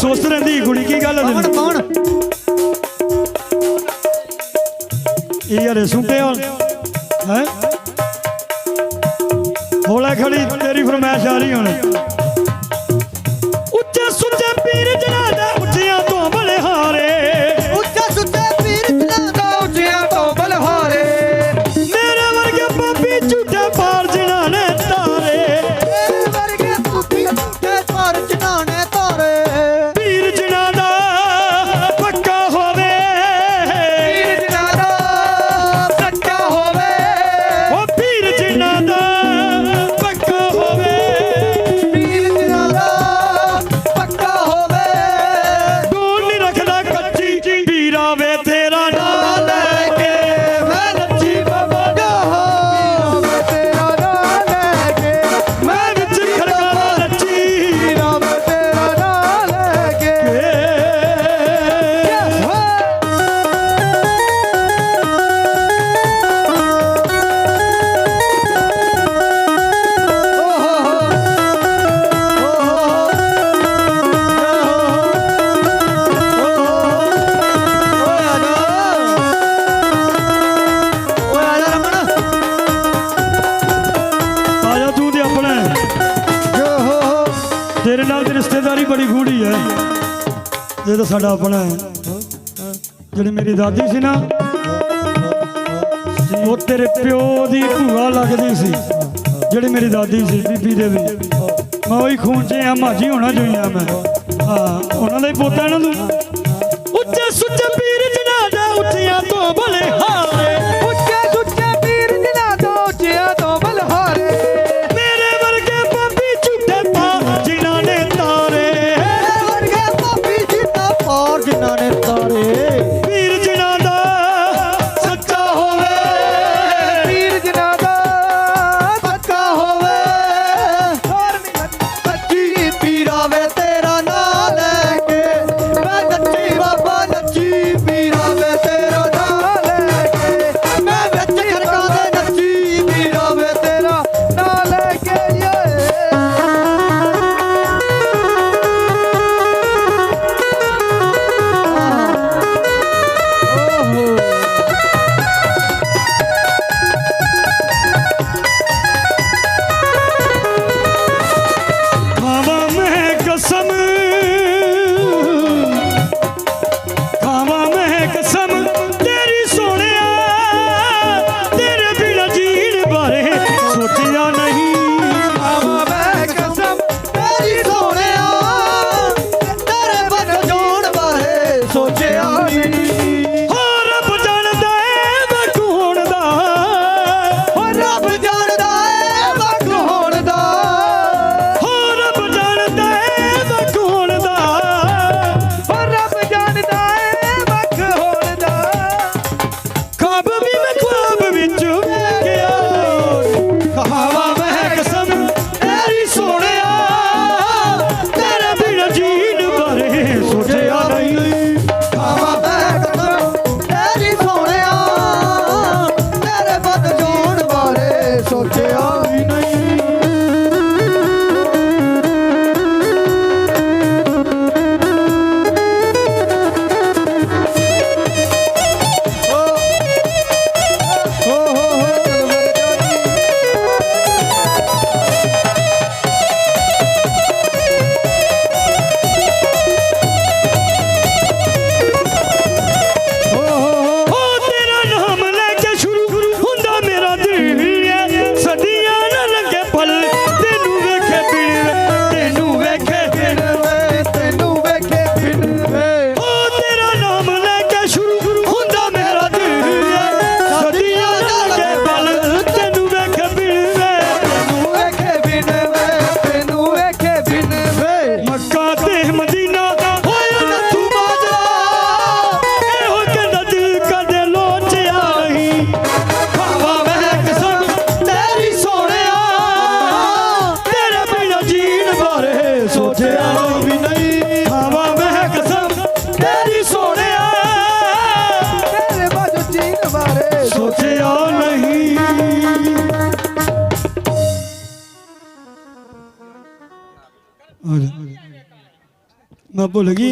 ਸੁਸਤ ਰਹਿੰਦੀ ਕੁੜੀ ਕੀ ਗੱਲ ਹੈ ਕੌਣ ਕੌਣ? ਇਹ ਯਾਰੇ ਸੁੱਤੇ ਹੋ? ਹੈ? ਹੋਲਾ ਖੜੀ ਤੇਰੀ ਫਰਮਾਇਸ਼ ਆ ਰਹੀ ਹੁਣ। ਇਹ ਸਾਡਾ ਆਪਣਾ ਹੈ। ਜਿਹੜੀ ਮੇਰੀ ਦਾਦੀ ਸੀ ਨਾ, ਉਹ ਤੇਰੇ ਪਿਓ ਦੀ ਭੂਆ ਲੱਗਦੀ ਸੀ। ਜਿਹੜੀ ਮੇਰੀ ਦਾਦੀ ਸੀ, ਬੀਬੀ ਦੇ ਵੀ ਮੈਂ ਉਹੀ ਖੂਨ ਚ ਆ ਮਾਜੀ ਹੋਣਾ ਜੋਈਆਂ ਮੈਂ। ਹਾਂ, ਉਹਨਾਂ ਦਾ ਹੀ ਪੋਤਾ ਨਾ ਨੂੰ నా పొలిగి